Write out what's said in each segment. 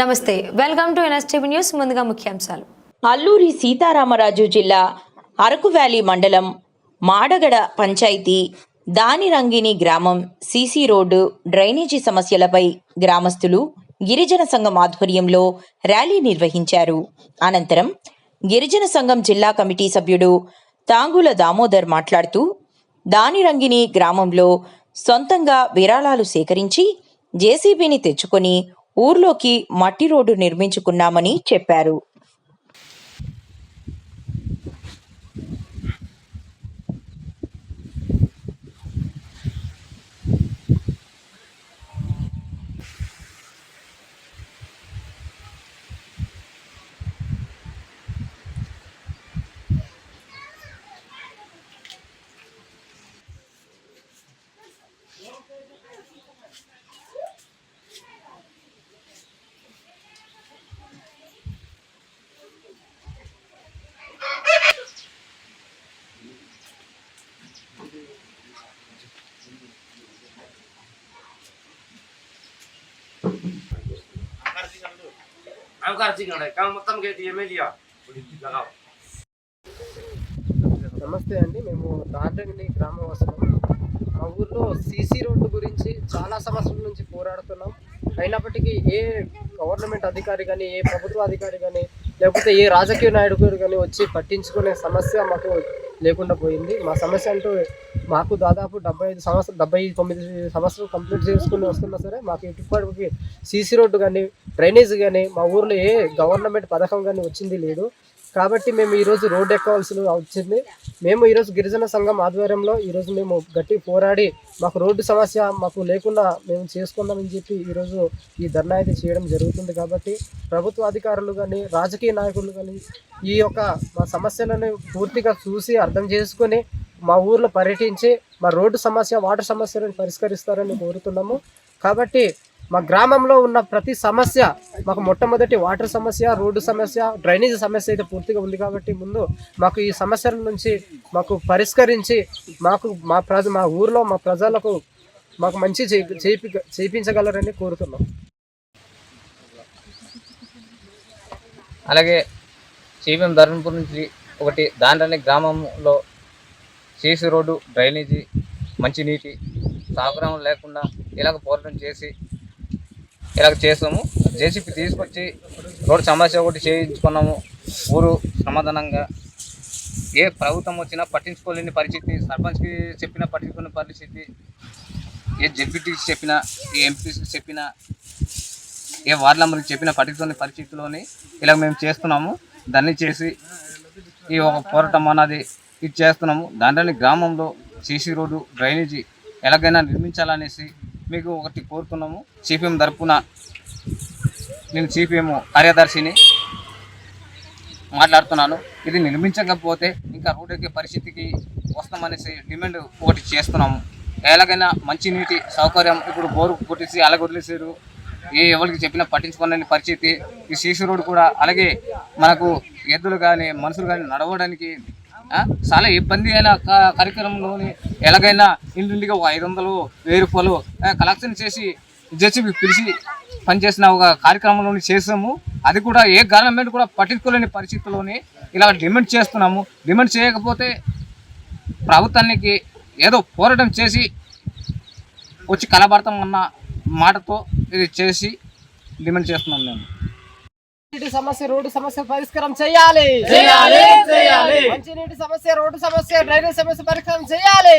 నమస్తే welcome to NSTV news ముందుగా ముఖ్యాంశాలు. అల్లూరి సీతారామరాజు జిల్లా అరకు వ్యాలీ మండలం మాడగడ పంచాయతీ దానిరంగిని గ్రామం సీసీ రోడ్డు డ్రైనేజీ సమస్యలపై గ్రామస్తులు గిరిజన సంఘం ఆధ్వర్యంలో ర్యాలీ నిర్వహించారు. అనంతరం గిరిజన సంఘం జిల్లా కమిటీ సభ్యుడు తాంగుల దామోదర్ మాట్లాడుతూ దానిరంగిని గ్రామంలో సొంతంగా విరాళాలు సేకరించి జేసీబీని తెచ్చుకొని ఊర్లోకి మట్టి రోడ్డు నిర్మించుకున్నామని చెప్పారు. I'm कर चिकन है काम మొత్తం के दिए में लिया लगाओ నమస్తే అండి మేము దాండగిని గ్రామవాసులం మా ఊర్లో సీసీ రోడ్డు గురించి చాలా సంవత్సరాల నుంచి పోరాడుతున్నాం అయినప్పటికీ ఏ గవర్నమెంట్ అధికారి కానీ ఏ ప్రభుత్వ అధికారి కానీ లేకపోతే ఏ రాజకీయ నాయకుడు కానీ వచ్చి పట్టించుకునే సమస్య మాకు లేకుండా పోయింది. మా సమస్య అంటూ మాకు దాదాపు డెబ్బై ఐదు సంవత్సరం డెబ్బై తొమ్మిది సంవత్సరాలు కంప్లీట్ చేసుకుని వస్తున్నా సరే మాకు ఇటుపడికి సీసీ రోడ్డు కానీ డ్రైనేజ్ కానీ మా ఊర్లో ఏ గవర్నమెంట్ పథకం కానీ వచ్చింది లేదు. కాబట్టి మేము ఈరోజు రోడ్డు ఎక్కవలసి వచ్చింది మేము ఈరోజు గిరిజన సంఘం ఆధ్వర్యంలో ఈరోజు మేము గట్టి పోరాడి మాకు రోడ్డు సమస్య మాకు లేకుండా మేము చేసుకుందామని చెప్పి ఈరోజు ఈ ధర్నా అయితే చేయడం జరుగుతుంది కాబట్టి ప్రభుత్వ అధికారులు కానీ రాజకీయ నాయకులు కానీ ఈ యొక్క మా సమస్యలను పూర్తిగా చూసి అర్థం చేసుకొని మా ఊర్లో పర్యటించి మా రోడ్డు సమస్య వాటర్ సమస్యలను పరిష్కరిస్తారని కోరుతున్నాము. కాబట్టి మా గ్రామంలో ఉన్న ప్రతి సమస్య మాకు మొట్టమొదటి వాటర్ సమస్య రోడ్డు సమస్య డ్రైనేజ్ సమస్య అయితే పూర్తిగా ఉంది కాబట్టి ముందు మాకు ఈ సమస్యల నుంచి మాకు పరిష్కరించి మాకు మా ప్రజ మా ఊర్లో మా ప్రజలకు మాకు మంచి చేపి చేయించగలరని కోరుతున్నాం. అలాగే సిపిఎం ధర్మపూర్ నుంచి ఒకటి దాంట్లోనే గ్రామంలో సీసీ రోడ్డు డ్రైనేజీ మంచినీటి సాగురం లేకుండా ఇలాగ పోరాటం చేసి ఇలా చేస్తాము జేసీపీ తీసుకొచ్చి రోడ్డు సమస్య ఒకటి చేయించుకున్నాము. ఊరు సమాధానంగా. ఏ ప్రభుత్వం వచ్చినా పట్టించుకోలేని పరిస్థితి సర్పంచ్కి చెప్పినా పట్టించుకునే పరిస్థితి. ఏ జెడ్పీటీకి చెప్పినా ఏ ఎంపీకి చెప్పినా ఏ వార్డు నెంబర్కి చెప్పిన పట్టించుకునే పరిస్థితిలోని ఇలా మేము చేస్తున్నాము. దాన్ని చేసి ఈ ఒక పోరాటం అన్నది ఇది చేస్తున్నాము. దాంట్లోని గ్రామంలో సీసీ రోడ్డు డ్రైనేజీ ఎలాగైనా నిర్మించాలనేసి మీకు ఒకటి కోరుతున్నాము సిపిఎం తరపున నేను సిపిఎం కార్యదర్శిని మాట్లాడుతున్నాను. ఇది నిర్మించకపోతే ఇంకా రోడ్డు ఎక్కే పరిస్థితికి వస్తామనేసి డిమాండ్ ఒకటి చేస్తున్నాము. ఎలాగైనా మంచినీటి సౌకర్యం ఇప్పుడు బోరు కొట్టేసి అలాగ వదిలేసారు ఏ ఎవరికి చెప్పినా పట్టించుకోలేని పరిస్థితి. ఈ సీసీ రోడ్ కూడా అలాగే మనకు ఎద్దులు కానీ మనుషులు కానీ నడవడానికి చాలా ఇబ్బంది అయిన కార్యక్రమంలోని ఎలాగైనా ఇంటింటికి ఒక ఐదు వందలు వెయ్యి రూపాయలు కలెక్షన్ చేసి జెసిబి పిలిచి పనిచేసిన ఒక కార్యక్రమంలోని చేసాము అది కూడా ఏ గవర్నమెంట్ కూడా పట్టించుకోలేని పరిస్థితుల్లోని ఇలా డిమాండ్ చేస్తున్నాము. డిమాండ్ చేయకపోతే ప్రభుత్వానికి ఏదో పోరాటం చేసి వచ్చి కలబడతామన్న మాటతో ఇది చేసి డిమాండ్ చేస్తున్నాం మేము. సమస్య రోడ్డు సమస్య పరిష్కారం చేయాలి. మంచినీటి సమస్య రోడ్డు సమస్య డ్రైనేజ్ సమస్య పరిష్కారం చేయాలి.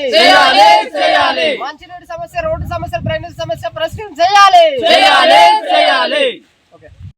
మంచినీటి సమస్య రోడ్డు సమస్య డ్రైనేజ్ సమస్య పరిష్కారం చేయాలి.